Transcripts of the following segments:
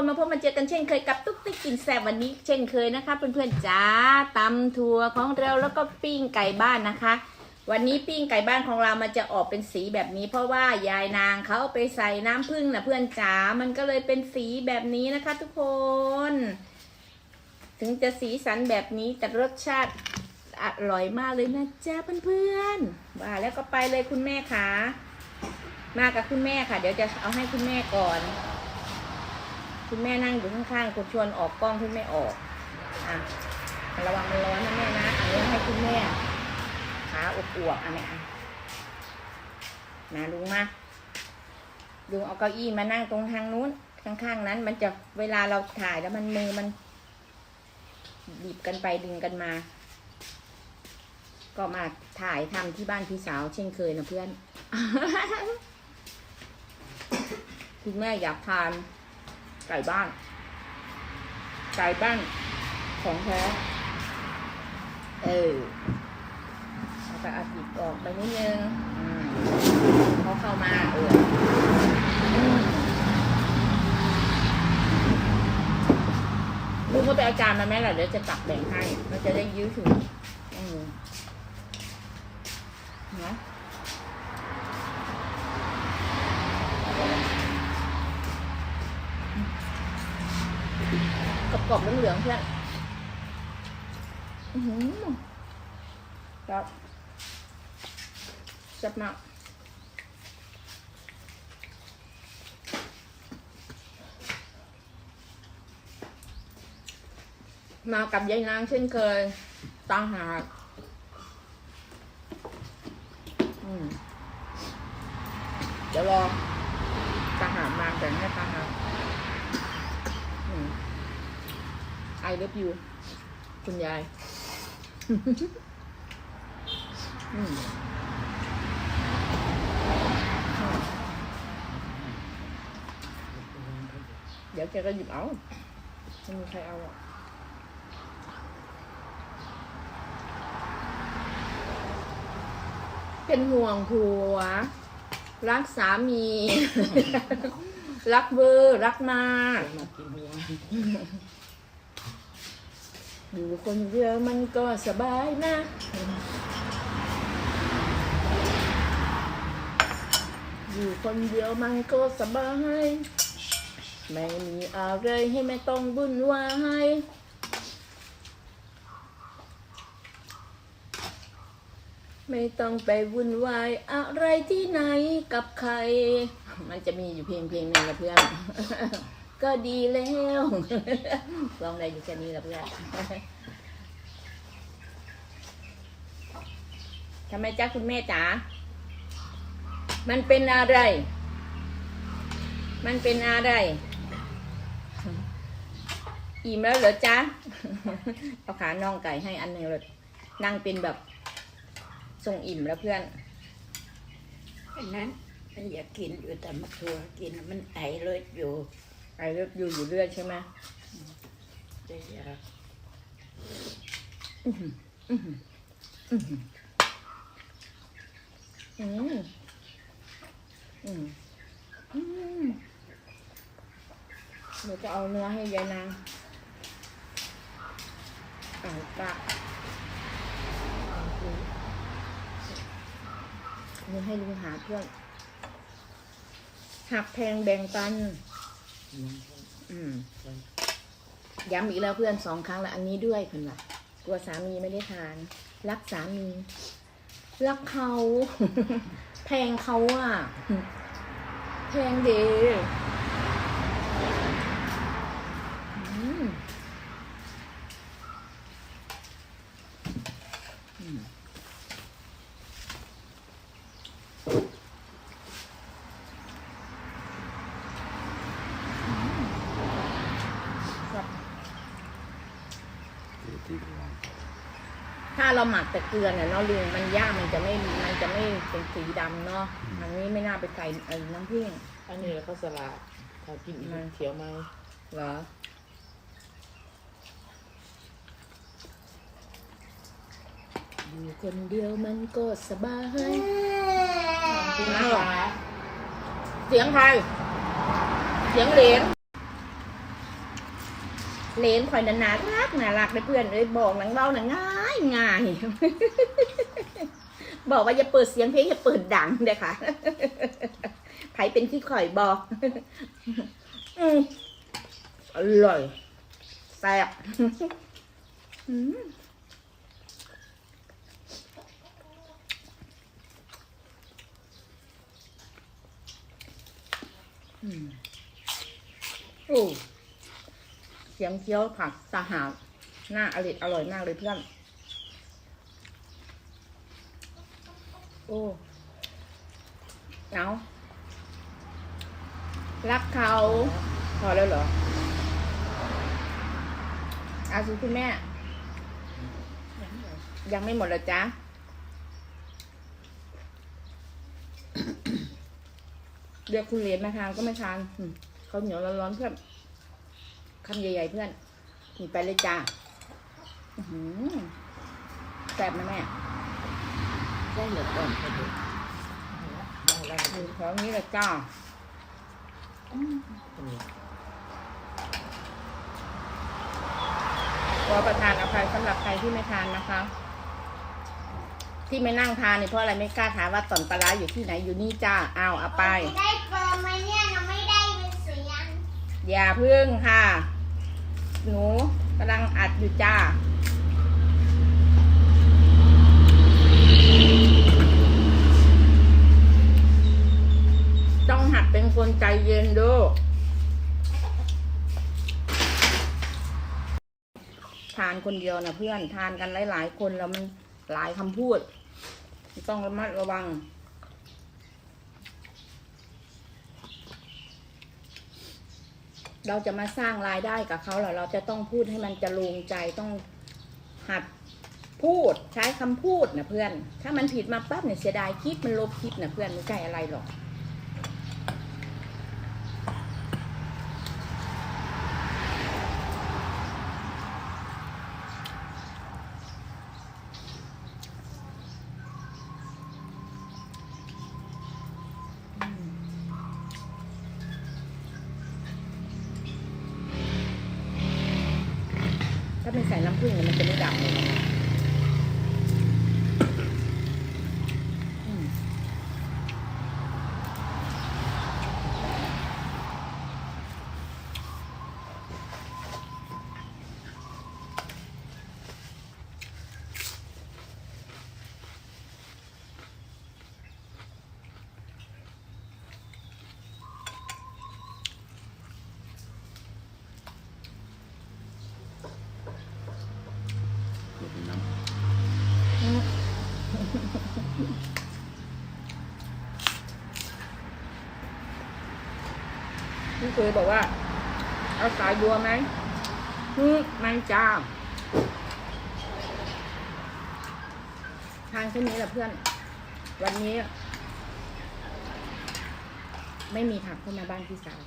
คนมาพบมาเจอกันเช่นเคยกับตุ๊กติ๊กกินแซ่บวันนี้ เช่นเคยนะคะเพื่อนๆจ้าตำถั่วของเราแล้วก็ปิ้งไก่บ้านนะคะ วันนี้ปิ้งไก่บ้านของเรามันจะออกเป็นสีแบบนี้ เพราะว่ายายนางเขาไปใส่น้ำผึ้งนะเพื่อนจ๋ามันก็เลยเป็นสีแบบนี้นะคะ ทุกคน ถึงจะสีสันแบบนี้แต่รสชาติอร่อยมากเลยนะจ๊ะเพื่อนๆว่าแล้วก็ไปเลยคุณแม่คะมากับคุณแม่ค่ะ เดี๋ยวจะเอาให้คุณแม่ก่อน คุณแม่นั่งอยู่ข้างๆคุณชวนออกกล้องคุณแม่ออกอะระวังมันร้อนนะแม่นะอันนี้ให้คุณแม่ขาอวบๆอันนี้อะมาลุงมาลุงเอาเก้าอี้มานั่งตรงทางนู้นข้างๆนั้น มันจะเวลาเราถ่ายแล้วมันมือมันบีบกันไปดึงกันมา ก็มาถ่ายทำที่บ้านพี่สาวเช่นเคยนะเพื่อน คุณแม่อยากทาน ไก่บ้าน ไก่บ้านของแท้ เออแล้วก็เอาติดออกไปนิดนึงอืมเขาเข้ามาเอออืมลูกก็ไปเอาจารย์มาไหมล่ะเดี๋ยวจะตักแบ่งให้ เราจะได้ยื้อถึงอืมเนาะ กรอบเหลืองๆเพื่อนอือครับแซ่บมากมากับยายนางเช่นเคยตางหากเดี๋ยวรอตางหากมาแต่งให้ตางหากอืม I love you คุณยายอืมเดี๋ยวแกก็หยิบเอาไม่มีใครเอาหรอกเป็นห่วงผัว รักสามี รักเวอร์ รักมาก มากินหัว อยู่คนเดียวมันก็สบายนะ อยู่คนเดียวมันก็สบาย ไม่มีอะไรให้ไม่ต้องวุ่นวายไม่ต้องไปวุ่นวายอะไรที่ไหนกับใคร มันจะมีอยู่เพลงเพลงหนึ่งละเพื่อน ก็ดีแล้วลองได้อยู่แค่นี้และเพื่อนทำไมจ้าคุณแม่จ๋า มันเป็นอะไร มันเป็นอะไร อิ่มแล้วเหรอจ๊ะ เอาขาน่องไก่ให้อันหนึ่งเลยนั่งเป็นแบบทรงอิ่มแล้วเพื่อนอันนั้น มันอยากกินอยู่แต่มาทัวกินมันไอเลยอยู่ ไอเลิฟอยู่อยู่เรื่อยใช่ไหมจะอยากอืมอืมอืมอืมอืมหนูจะเอาเนื้อให้ยายนางเอาปะเนื้อให้ลุงหาเพื่อนหักแพงแบ่งปัน อืมย้ำอีกแล้วเพื่อนสองครั้งแล้วอันนี้ด้วยเพื่อนว่ะกลัวสามีไม่ได้ทาน รักสามี รักเขา แพงเขาอะ แพงเดอืมอืมครับ ถ้าเราหมักแต่เกลือเนี่ยเนาะลุงมันย่างมันจะไม่มันจะไม่เป็นสีดำเนาะอันนี้ไม่น่าไปใส่ไอ้น้ำผึ้งอันนี้แล้วก็สลัดถ้ากินอีกเขียวไหมเหรออยู่คนเดียวมันก็สบายกินน้ำหวานเสียงใครเสียงเหลน เลนคอยนานารักนารักเลยเพื่อนเลยบอกหนังเบาหนังง่ายง่ายบอกว่าอย่าเปิดเสียงเพลงอย่าเปิดดังเด้ค่ะไผเป็นที่ข่อยบอกอืมอร่อยแซ่บอือืมโอ้ เสียงเคี้ยวผักสหาวหน้าอร่อยอร่อยมากเลยเพื่อน โอ้เอารักเขาพอแล้วเหรออาสิคุณแม่ ยังไม่หมดเหรอจ๊ะเรียกคุณเหรียญมาทานก็ไม่ทานเขาเหนียวร้อนๆเพื่อน คำใหญ่ๆเพื่อนหนีไปเลยจ้าอื้อหือแซ่บไหมแม่ได้เหลือก่อนก็ดูเอาละดูแถวนี้เลยจ้าอืมขอประทานอภัยสำหรับใครที่ไม่ทานนะคะ ที่ไม่นั่งทานเนี่ยเพราะอะไรไม่กล้าถามว่าตอนปลาร้าอยู่ที่ไหนอยู่นี่จ้าเอาเอาไปได้เบอร์ไหมเนี่ยยังไม่ได้เป็นเสียงอย่าพึ่งค่ะ หนูกำลังอัดอยู่จ้าต้องหัดเป็นคนใจเย็นดูทานคนเดียวนะเพื่อนทานกันหลาย ๆ คนแล้วมันหลายคำพูด ต้องระมัดระวัง เราจะมาสร้างรายได้กับเขาเหรอเราจะต้องพูดให้มันจะลงใจต้องหัดพูดใช้คำพูดนะเพื่อน ถ้ามันผิดมาปั๊บเนี่ยเสียดายคลิปมันลบคลิปนะเพื่อนไม่ใช่อะไรหรอก ถ้าเป็นใส่น้ำผึ้งเนี่ยมันจะไม่ดับเลยนะอืมอืม พี่เคยบอกว่า เอาสายบัวไหมอืมไม่จ้าทานแค่นี้แหละเพื่อน วันนี้ ไม่มีผักเข้ามาบ้านพี่สาว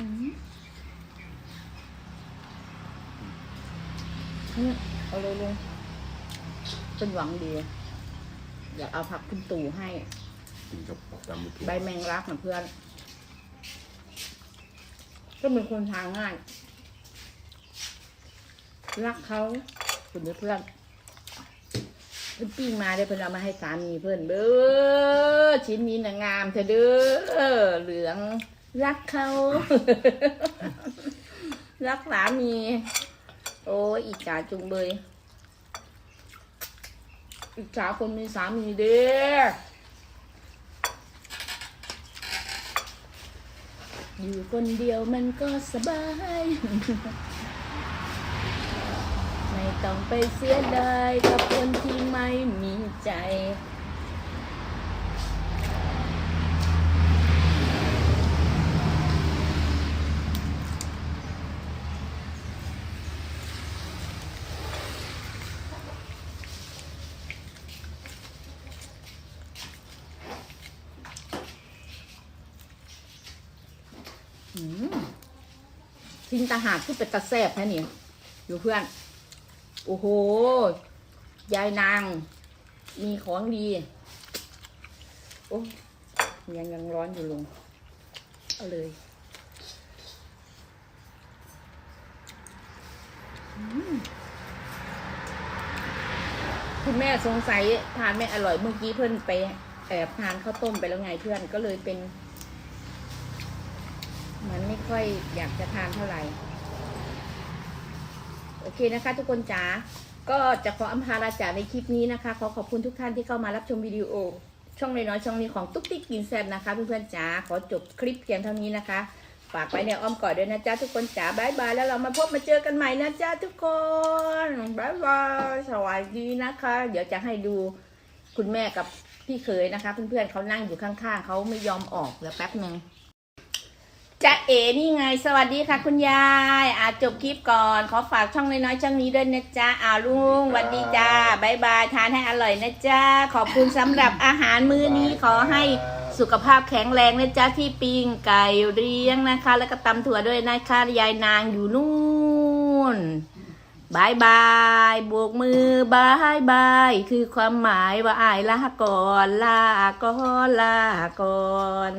อืมอืม เอาเลยลุงเป็นหวังดี อยากเอาผักคุณตู่ให้ กินกับตำมือถูกใบแมงลักนะเพื่อน ก็เป็นคนทางง่าย รักเขาคุณเพื่อนเพิ่นปิ้งมาได้เพิ่นเอามาให้สามีเพื่อนเด้อชิ้นนี้นะงามเธอเด้อเหลืองรักเขา รักสามี โอ้ยอิจฉาจุงเบยอิจฉาคนมีสามีเด้ออยู่คนเดียวมันก็สบาย ไม่ต้องไปเสียดายกับคนที่ไม่มีใจ อืม ทิ้งตาหากที่เป็นตาแซบแค่นี้อยู่เพื่อน โอ้โห ยายนาง มีของดี โอ้ยังยังร้อนอยู่ลุง เอาเลยคุณแม่สงสัยทานไม่อร่อยเมื่อกี้เพื่อนไปแอบทานข้าวต้มไปแล้วไงเพื่อนก็เลยเป็น ค่อยอยากจะทานเท่าไหร่ โอเคนะคะ ทุกคนจ๋าก็จะขออำพาราจาในคลิปนี้นะคะ ขอขอบคุณทุกท่านที่เข้ามารับชมวิดีโอ ช่องน้อยๆช่องนี้ของตุ๊กติ๊กกินแซบนะคะเพื่อนๆจ๋าขอจบคลิปเพียงเท่านี้นะคะฝากไว้ในอ้อมกอดด้วยนะจ๊ะทุกคนจ๋าบายบายแล้วเรามาพบมาเจอกันใหม่นะจ๊ะทุกคนบายบายสวัสดีนะคะ เดี๋ยวจะให้ดูคุณแม่กับพี่เขยนะคะ เพื่อนๆเขานั่งอยู่ข้างๆเขาไม่ยอมออกเดี๋ยวแป๊บหนึ่ง จะเอ๋นี่ไง สวัสดีค่ะคุณยายอาจบคลิปก่อน ขอฝากช่องน้อยๆช่องนี้ด้วยนะจ๊ะอ้าวลุงสวัสดีจ้าบายบายทานให้อร่อยนะจ๊ะขอบคุณสำหรับอาหารมื้อนี้ขอให้สุขภาพแข็งแรงนะจ๊ะที่ปิงไก่เลี้ยงนะคะ แล้วก็ตำถั่วด้วยนะคะยายนางอยู่นู่นบายบายโบกมือบายบาย คือความหมายว่าอายลาก่อนลาก่อนลาก่อน